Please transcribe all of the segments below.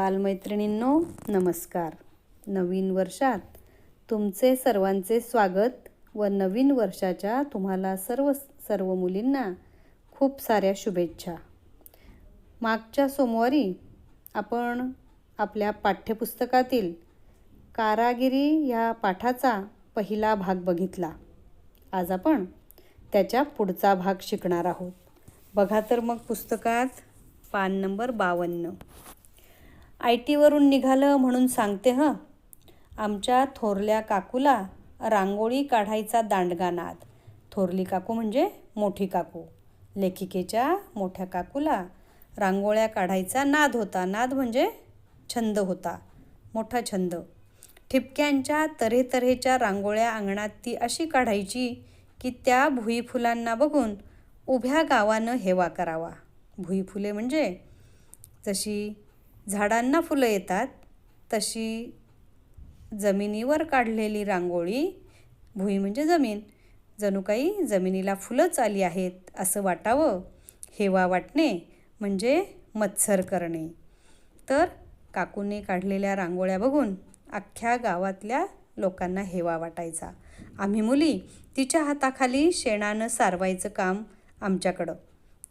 बालमैत्रिणींनो नमस्कार. नवीन वर्षात तुमचे सर्वांचे स्वागत व नवीन वर्षाच्या तुम्हाला सर्व सर्व मुलींना खूप साऱ्या शुभेच्छा. मागच्या सोमवारी आपण आपल्या पाठ्यपुस्तकातील कारागिरी ह्या पाठाचा पहिला भाग बघितला. आज आपण त्याच्या पुढचा भाग शिकणार आहोत. बघा तर मग पुस्तकात पान नंबर बावन्न. आय टीवरून निघालं म्हणून सांगते हं. आमच्या थोरल्या काकूला रांगोळी काढायचा दांडगा नाद. थोरली काकू म्हणजे मोठी काकू. लेखिकेच्या मोठ्या काकूला रांगोळ्या काढायचा नाद होता. नाद म्हणजे छंद होता. मोठा छंद. ठिपक्यांच्या तऱ्हेतऱ्हेच्या रांगोळ्या अंगणात ती अशी काढायची की त्या भुईफुलांना बघून उभ्या गावानं हेवा करावा. भुईफुले म्हणजे जशी झाडांना फुलं येतात तशी जमिनीवर काढलेली रांगोळी भुई म्हणजे जमीन. जणू काही जमिनीला फुलंच आली आहेत असं वाटावं हेवा वाटणे म्हणजे मत्सर करणे. तर काकूने काढलेल्या रांगोळ्या बघून अख्ख्या गावातल्या लोकांना हेवा वाटायचा. आम्ही मुली तिच्या हाताखाली शेणानं सारवायचं काम आमच्याकडं.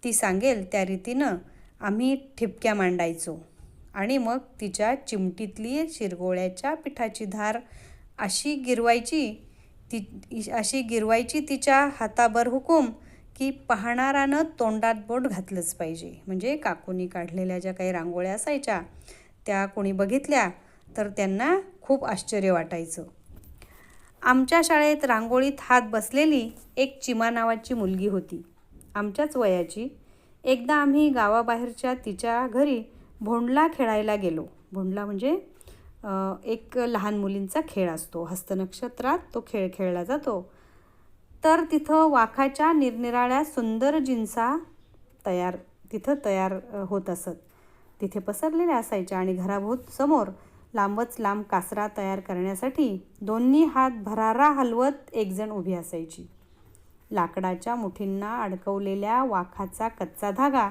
ती सांगेल त्या रीतीनं आम्ही ठिपक्या मांडायचो. आणि मग तिच्या चिमटीतली शिरगोळ्याच्या पिठाची धार अशी गिरवायची ती अशी गिरवायची तिच्या हाताभर हुकूम की पाहणारानं तोंडात बोट घातलंच पाहिजे. म्हणजे काकूनी काढलेल्या ज्या काही रांगोळ्या असायच्या त्या कोणी बघितल्या तर त्यांना खूप आश्चर्य वाटायचं. आमच्या शाळेत रांगोळीत हात बसलेली एक चिमा नावाची मुलगी होती. आमच्याच वयाची. एकदा आम्ही गावाबाहेरच्या तिच्या घरी भोंडला खेळायला गेलो. भोंडला म्हणजे एक लहान मुलींचा खेळ असतो. हस्तनक्षत्रात तो खेळ खेळला जातो. तर तिथं वाखाच्या निरनिराळ्या सुंदर जिन्सा तयार तिथं तयार होत असत. तिथे पसरलेल्या असायच्या आणि घराभोत समोर लांबच लांब कासरा तयार करण्यासाठी दोन्ही हात भरारा हलवत एकजण उभी असायची. लाकडाच्या मुठींना अडकवलेल्या वाखाचा कच्चा धागा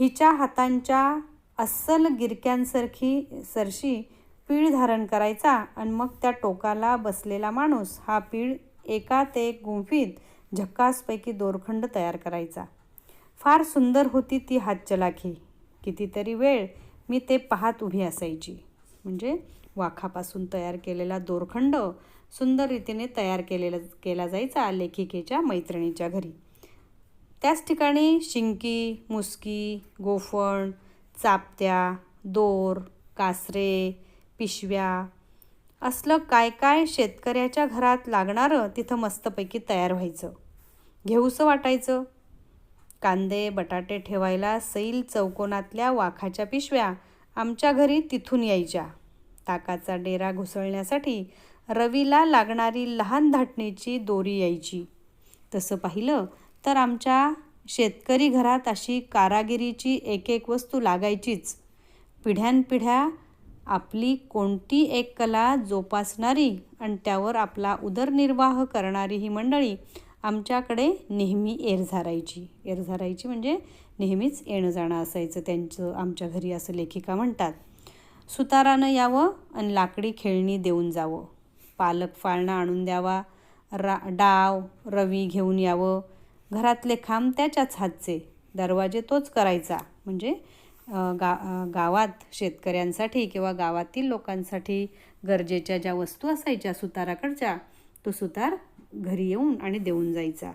हिच्या हातांच्या अस्सल गिरक्यांसारखी सरशी पीळ धारण करायचा आणि मग त्या टोकाला बसलेला माणूस हा पीळ एकात एक गुंफीत झक्कासपैकी दोरखंड तयार करायचा. फार सुंदर होती ती हातचलाखी. कितीतरी वेळ मी ते पाहत उभी असायची. म्हणजे वाखापासून तयार केलेला दोरखंड सुंदर रीतीने तयार केलेला केला जायचा लेखिकेच्या मैत्रिणीच्या घरी. त्याच ठिकाणी शिंकी मुसकी गोफण चापत्या दोर कासरे पिशव्या असलं काय काय शेतकऱ्याच्या घरात लागणारं तिथं मस्तपैकी तयार व्हायचं. घेऊसं वाटायचं. कांदे बटाटे ठेवायला सैल चौकोनातल्या वाखाच्या पिशव्या आमच्या घरी तिथून यायच्या. ताकाचा डेरा घुसळण्यासाठी रवीला लागणारी लहान धाटणीची दोरी यायची. तसं पाहिलं तर आमच्या शेतकरी घरात अशी कारागिरीची एक एक वस्तू लागायचीच. पिढ्यानपिढ्या आपली कोणती एक कला जोपासणारी आणि त्यावर आपला उदरनिर्वाह करणारी ही मंडळी आमच्याकडे नेहमी एरझारायची एरझारायची म्हणजे नेहमीच येणं जाणं असायचं. त्यांचं आमच्या घरी असं लेखिका म्हणतात सुतारानं यावं आणि लाकडी खेळणी देऊन जावं. पालक फाळणा आणून द्यावा. रा डाव रवी घेऊन यावं. घरातले खांब त्याच्याच हातचे. दरवाजे तोच करायचा. म्हणजे गा गावात शेतकऱ्यांसाठी किंवा गावातील लोकांसाठी गरजेच्या ज्या वस्तू असायच्या सुताराकडच्या तो सुतार घरी येऊन आणि देऊन जायचा.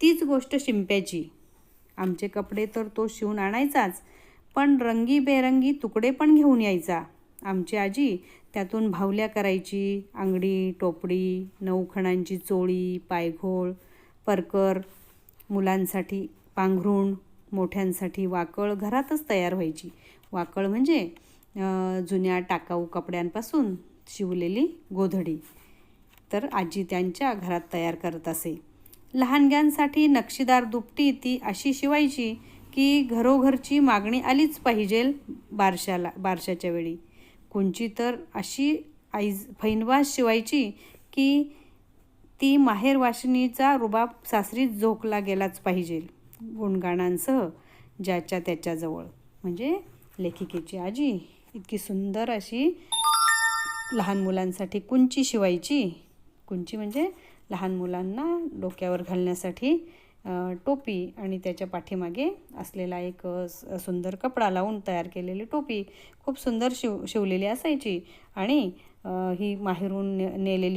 तीच गोष्ट शिंप्याची. आमचे कपडे तर तो शिवून आणायचाच पण रंगीबेरंगी तुकडे पण घेऊन यायचा. आमची आजी त्यातून भावल्या करायची अंगडी टोपडी नऊखणांची चोळी पायघोळ परकर मुलांसाठी पांघरुण मोठ्यांसाठी वाकळ घरातच तयार व्हायची. वाकळ म्हणजे जुन्या टाकाऊ कपड्यांपासून शिवलेली गोधडी. तर आजी त्यांच्या घरात तयार करत असे. लहानग्यांसाठी नक्षीदार दुपटी ती अशी शिवायची की घरोघरची मागणी आलीच पाहिजे बारशाला बारशाच्या वेळी. कोणची तर अशी आईज फैनवास शिवायची की ती माहेरवाशिनीचा रुबाब सासरी झोकला गेलाच पाहिजे. गुणगाणांसह ज्याच्या त्याच्याजवळ. म्हणजे लेखिकेची आजी इतकी सुंदर अशी लहान मुलांसाठी कुंची शिवायची. कुंची म्हणजे लहान मुलांना डोक्यावर घालण्यासाठी टोपी आणि त्याच्या पाठीमागे असलेला एक सुंदर कपडा लावून तयार केलेली टोपी खूप सुंदर शिव शिवलेली असायची. आणि ही माहेरून ने नेलेली